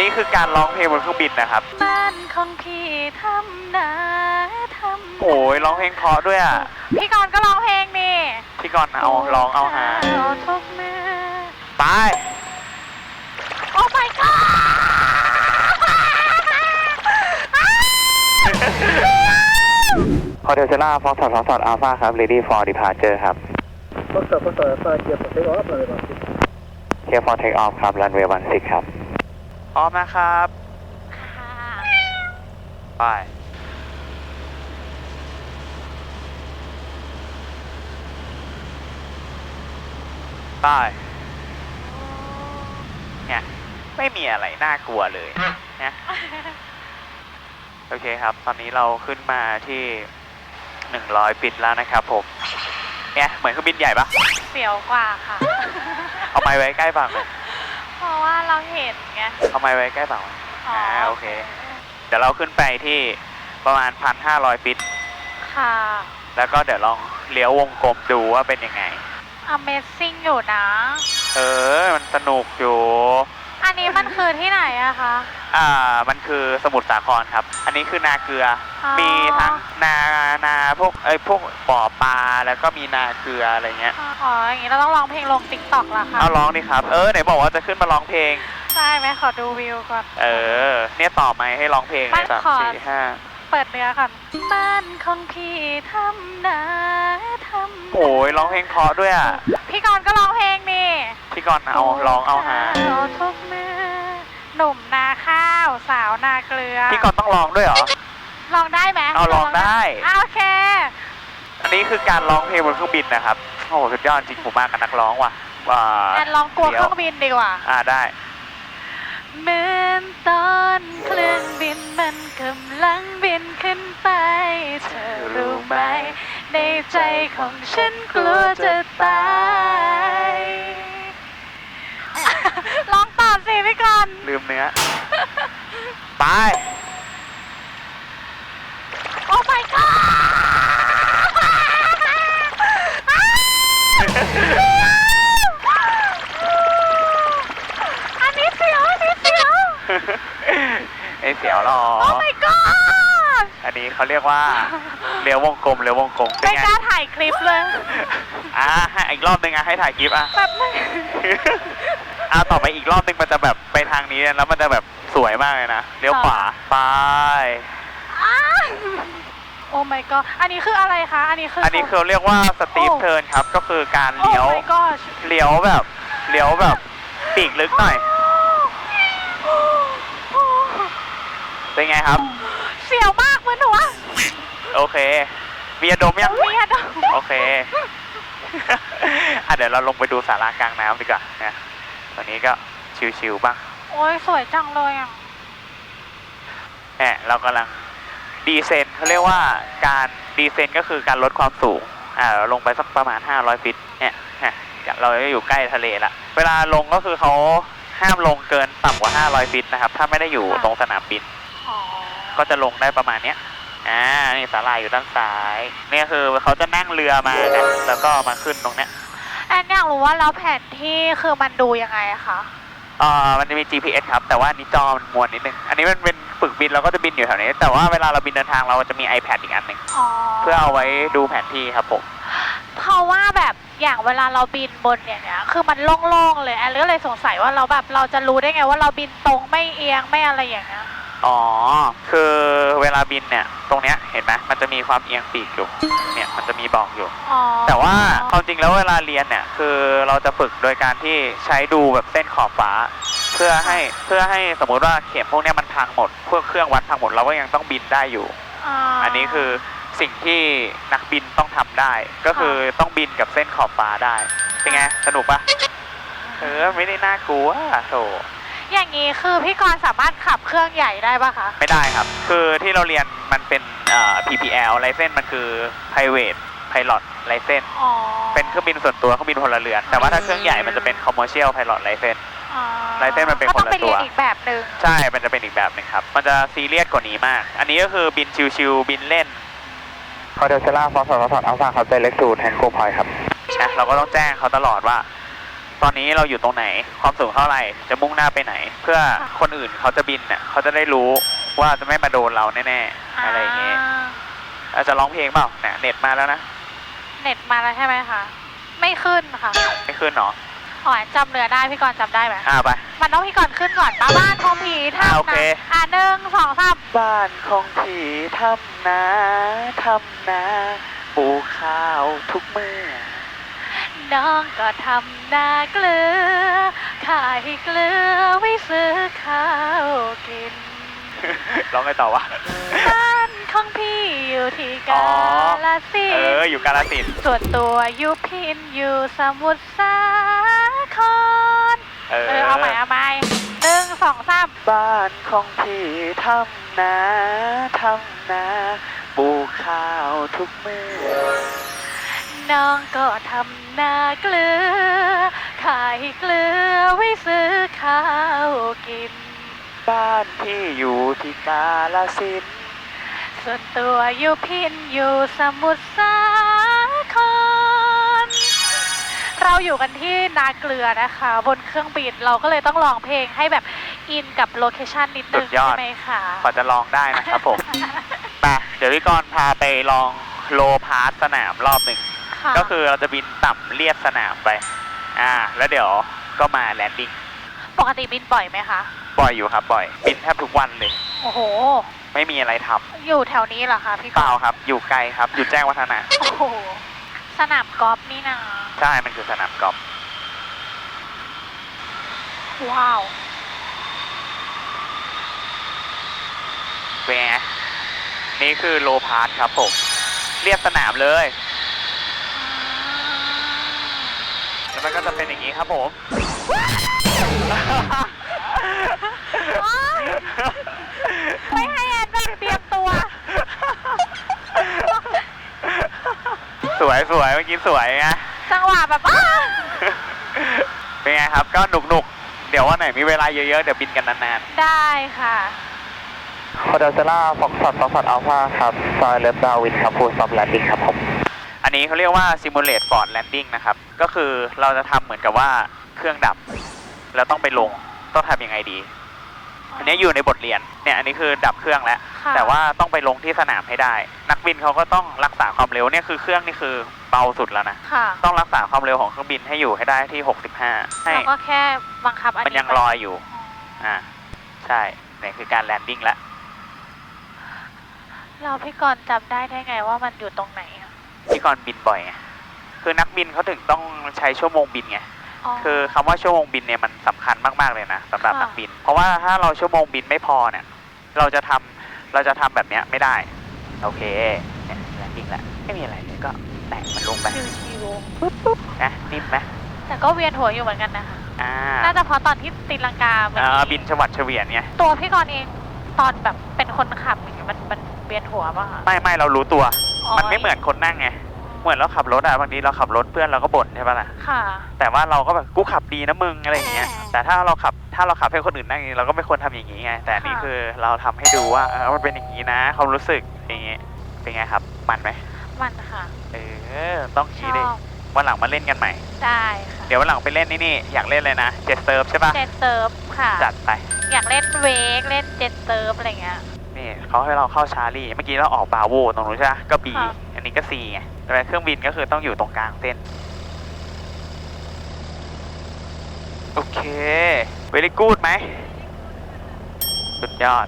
นี้คือการร้องเพลงบนเครื่องบินนะครับ บ้านของพี่ทำนาทำโอ้ยร้องเพลงเพราะด้วยอะ พี่กรณ์ก็ร้องเพลงนี่พี่กรณ์เอาร้องเอาหา เอาทุกมือไป โอ้ my god ฮอเทลเซล่าฟอกสอดฟอกสอดอัลฟาครับ ready for departure ครับ Foxtrot, Foxtrot, Alpha, here for take off, runway 16. here for take off ครับ runway 16ครับพ ร้อมนะครับ ค่ะ ไป ไป เนี่ย ไม่มีอะไรน่ากลัวเลยนะโอเคครับ ตอนนี้เราขึ้นมาที่หนึ่งร้อยปิดแล้วนะครับผม เนี่ย เหมือนเครื่องบินใหญ่ปะเสียวกว่าค่ะ เอาไม้ไว้ใกล้ฝั่งเลย เพราะว่าเราเห็นไงเอาไม้ไว้ใกล้ฝั่งเลยอ๋ออ่าโอเค เดี๋ยวเราขึ้นไปที่ประมาณพันห้าร้อยฟิต ค่ะ แล้วก็เดี๋ยวลองเลี้ยววงกลมดูว่าเป็นยังไง Amazing อยู่นะ เออ มันสนุกอยู่ อันนี้มันคือที่ไหนอะคะ อ่ามันคือสมุทรสาครครับ อันนี้คือนาเกลือออ มีทั้งนานาพวกเอ้ยพวกบ่อปลาแล้วก็มีนาเกลืออะไรเงี้ยอ๋ออย่างนี้เราต้องร้องเพลงลงติ๊กต็อกละค่ะ เอาร้องดิครับ เออไหนบอกว่าจะขึ้นมาร้องเพลงได้ไหมขอดูวิวก่อน เออ เนี่ยต่อไหมให้ร้องเพลงไม่เลยสามขอสี่ห้า เปิดเนื้อก่อน บ้านของพี่ทำนาทำโอ้ยร้องเพลงเพราะด้วยอะ พี่กรณ์ก็ร้องเพลงนี่พี่กรณ์เอาร้องเอาหา เอาทุกมือ หนุ่มนาข้าวสาวนาเกลือ พี่กรณ์ต้องร้องด้วยเหรอ ลองได้ไหมเอาลองได้อะโอเค อันนี้คือการร้องเพลงบนเครื่องบินนะครับ โอ้โหสุดยอดจริงผมมากับนักร้องว่ะว่าแอนลองกลัวเดี๋เคยวรื่องบินดีกว่า อ่าได้ เหมือนตอนเครื่องบินมันกำลังบินขึ้นไป เธอรู้ไหม ในใจของฉันกลัวจะตายล องตอบสิพี่กรณ์ลืมเนื้อ ไป โอ้ my god อันนี้เสียว อันนี้เสียว ไอเสียวหรอ โอ้ my god อันนี้เขาเรียกว่าเลี้ยววงกลมเลี้ยววงกลมไม่กล้าถ่ายคลิปเลย อ่าให้อีกรอบหนึ่งอะให้ถ่ายคลิปอะ แบบไม่ อ่าต่อไปอีกรอบหนึ่งมันจะแบบไปทางนี้แล้วมันจะแบบสวยมากเลยนะเลี้ยวขวาไปอ้าโอ้ my god อันนี้คืออะไรคะ อันนี้คืออัอันนี้เขาเรียกว่าสตีฟเทิร์นครับ ก็คือการโอ้เลี้ยว my god เลี้ยวแบบเลี้ยวแบบปีกลึกหน่อย เป็นไงครับ เสียวมากเหมือนหนูอะโอเคมียาดมยังเมียดโอเค อะเดี๋ยวเราลงไปดูสารากลางน้ำดีกว่านะ ตอนนี้ก็ชิวๆบ้างโอ้ยสวยจังเลยอะแหมเรากำลังดีเซนเขาเรียกว่าการดีเซนก็คือการลดความสูงอ่าเราลงไปสักประมาณ 500ฟิตเนี่ยฮะเราจะอยู่ใกล้ทะเลละเวลาลงก็คือเขาห้ามลงเกินต่ำกว่า 500ฟิตนะครับ ถ้าไม่ได้อยู่ตรงสนามบินอ๋อก็จะลงได้ประมาณเนี้ยอ่านี่สาลายอยู่ด้านซ้าย เนี่ยคือเขาจะนั่งเรือมานะแล้วก็มาขึ้นตรงเนี้ย แอนอยากรู้ว่าแล้วแผนที่คือมันดูยังไงอะคะอ่ามันจะมี GPS ครับ แต่ว่าอันนี้จอมันมวนนิดนึง อันนี้มันเป็นฝึกบินเราก็จะบินอยู่แถวนี้ แต่ว่าเวลาเราบินเดินทางเราจะมี iPad อีกอันหนึ่งอ๋อเพื่อเอาไว้ดูแผนที่ครับผม เพราะว่าแบบอย่างเวลาเราบินบนอย่างเงี้ยคือมันโล่งๆเลยแอนก็เลยสงสัยว่าเราแบบเราจะรู้ได้ไงว่าเราบินตรงไม่เอียงไม่อะไรอย่างเงี้ย อ๋อ คือเวลาบินเนี่ย ตรงเนี้ยเห็นไหมมันจะมีความเอียงปีกอยู่ เนี่ย มันจะมีบอกอยู่ อ๋อแต่ว่าความจริงแล้วเวลาเรียนเนี่ย คือเราจะฝึกโดยการที่ใช้ดูแบบเส้นขอบฟ้า เพื่อให้ เพื่อให้สมมุติว่าเข็มพวกเนี้ยมันพังหมด พวกเครื่องวัดพังหมดเราก็ยังต้องบินได้อยู่ อันนี้คือสิ่งที่นักบินต้องทำได้ ก็คือต้องบินกับเส้นขอบฟ้าได้ เป็นไง สนุกปะเออ ไม่ได้น่ากลัวโถ อย่างนี้คือพี่กรณ์สามารถขับเครื่องใหญ่ได้ปะคะ ไม่ได้ครับ คือที่เราเรียนมันเป็นเอ่อ PPL ไลเซนมันคือ private pilot license อ๋อเป็นเครื่องบินส่วนตัวเครื่องบินพลเรือน แต่ว่าถ้าเครื่องใหญ่มันจะเป็น commercial pilot license อ๋อลายเส้นมันเป็นก็ต้องคนละไปเรียนตัว อีกแบบหนึ่งใช่ มันจะเป็นอีกแบบหนึงครับ มันจะซีเรียสกว่านี้มาก อันนี้ก็คือบินชิวๆบินเล่นคอเดลเซล่าฟอสฟอร์ฟอสอัลฟาครับเดเล็กซูแทนโคพอยครับนะเราก็ต้องแจ้งเขาตลอดว่า ตอนนี้เราอยู่ตรงไหน ความสูงเท่าไหร่ จะมุ่งหน้าไปไหน เพื่อคนอื่นเขาจะบินเนี่ยเขาจะได้รู้ว่าจะไม่มาโดนเราแน่ๆ อะไรอย่างเงี้ยเราจะร้องเพลงเปล่าเนี่ยเน็ตมาแล้วนะ เน็ตมาแล้วใช่ไหมคะ ไม่ขึ้นค่ะ ไม่ขึ้นเหรออ๋อจำเนื้อได้พี่กรณ์จำได้ไหมอ่าไป มันต้องพี่กรณ์ขึ้นก่อนป้าบ้านของผีอ่าทำโอเคนะอ่าหนึ่งสองสามบ้านของผีทำนาทำนาปลูกข้าวทุกมือ น้องก็ทำนาเกลือ ขายเกลือไว้ซื้อข้าวกิน ร้องไงต่อวะ บ้านของพี่อยู่ที่กาลสิเอนอธุ์อยู่กาลสินธุ์ส่วนตัวอยู่พินอยู่สมุทรสาคร เอเออ เอาใหม่เอาใหม่หนึ่งสองสามบ้านของพี่ทำนาทำนาปลูกข้าวทุกมือน้องก็ทำ นาเกลือ ขายเกลือไว้ซื้อข้าวกิน บ้านพี่อยู่ที่กาลสินธุ์ส่วนตัวอยู่พินอยู่สมุทรสาคร เราอยู่กันที่นาเกลือนะคะ บนเครื่องบินเราก็เลยต้องร้องเพลงให้แบบอินกับโลเคชันนิดนึงใช่ไหมคะกว่าจะลองได้นะครับผม ไปเดี๋ยวพี่กรณ์พาไปลองโลพาร์ทสนามรอบหนึ่งะก็คือเราจะบินต่ำเลียบสนามไป อ่า แล้วเดี๋ยวก็มาแลนดิ้งปกติบินบ่อยไหมคะ บ่อยอยู่ครับบ่อย บินแทบทุกวันเลย โอ้โห ไม่มีอะไรทำอยู่แถวนี้เหรอคะพี่เปล่าครับ อยู่ไกลครับ อยู่แจ้งวัฒนะ โอ้โห สนามกอล์ฟนี่นะใช่ มันคือสนามกอล์ฟว้าว เป็นไงนี่คือโลพาร์ทครับผม เรียบสนามเลย แล้ว มันก็จะเป็นอย่างนี้ครับผมไม่ให้แอนแบบเตรียมตัว สวยสวยเมื่อกี้สวยไง จังหวะแบบอ้าเป็นไงครับ ก็หนุกหนุกๆเดี๋ยววันไหนมีเวลาเยอะๆ เดี๋ยวบินกันนานได้ค่ะๆคอเดลเซล่าฟ็อกซัตฟ็อกซัตอัลฟาครับซอยเลฟดาวินครับฟูลซอฟแลนดิ้งครับผม อันนี้เขาเรียกว่า Simulate Ford Landing นะครับ ก็คือเราจะทำเหมือนกับว่าเครื่องดับ แล้วต้องไปลงต้องทำยังไงดี อันนี้อยู่ในบทเรียนเนี่ยอันนี้คือดับเครื่องแล้ว ค่ะแต่ว่าต้องไปลงที่สนามให้ได้ นักบินเขาก็ต้องรักษาความเร็วเนี่ยคือเครื่องนี่คือเบาสุดแล้วนะ ค่ะต้องรักษาความเร็วของเครื่องบินให้อยู่ให้ได้ที่ 65 ให้แล้วก็แค่บังคับอันมันนี้ยังลอยอยู่ อ่าใช่เนี่ยคือการแลนดิ้งแล้วเราพี่กรณ์จำได้ได้ไงว่ามันอยู่ตรงไหนอะ พี่กรณ์บินบ่อยไงคือนักบินเขาถึงต้องใช้ชั่วโมงบินไงคือคำว่าชั่วโมงบินเนี่ยมันสำคัญมากๆเลยนะสำหรับค่ะนักบิน เพราะว่าถ้าเราชั่วโมงบินไม่พอเนี่ย เราจะทำเราจะทำแบบเนี้ยไม่ได้ โอเคเนี่ยแลนดิ้งแล้วไม่มีอะไรเลยก็แตะมันลงไปชิวนะนิ่มไหมๆแต่ก็เวียนหัวอยู่เหมือนกันนะคะอ่าน่าจะเพราะตอนที่ตีลังกาเมื่ออ่ากี้บินชวัดเฉวียนไงตัวพี่กรณ์เองตอนแบบเป็นคนขับอย่างเงี้ยมันมันเวียนหัวป่ะคะไม่ไม่เรารู้ตัว อ๋อมันไม่เหมือนคนนั่งไง เหมือนเราขับรถอะบางทีเราขับรถเพื่อนเราก็บ่นใช่ปะล่ะ ค่ะ แต่ว่าเราก็แบบกูขับดีนะมึงอะไรอย่างเงี้ย แต่ถ้าเราขับถ้าเราขับให้คนอื่นนั่งอย่างนี้เราก็ไม่ควรทำอย่างนี้ไง แต่อันนี่ค่ะ คือเราทำให้ดูว่าเออมันเป็นอย่างนี้นะความรู้สึกอย่างงี้เป็นไงครับ มันไหมมันค่ะ เออต้องชชี้อเลยบวันหลังมาเล่นกันใหม่ ได้ค่ะเดี๋ยววันหลังไปเล่นนี่นี่อยากเล่นเลยนะเจ็ตเซิร์ฟใช่ปะเจ็ตเซิร์ฟค่ะ จัดไป อยากเล่นเวกเล่นเจ็ตเซิร์ฟอะไรเงี้ยนี่ เขาให้เราเข้าชาร์ลีเมื่อกี้เราออกบาโวตรงนู้นใช่ปะก็บีค่ะ อันนี้ก็ซีไงแต่เครื่องบินก็คือต้องอยู่ตรงกลางเส้น โอเค เวลิกูดไหมสุดยอด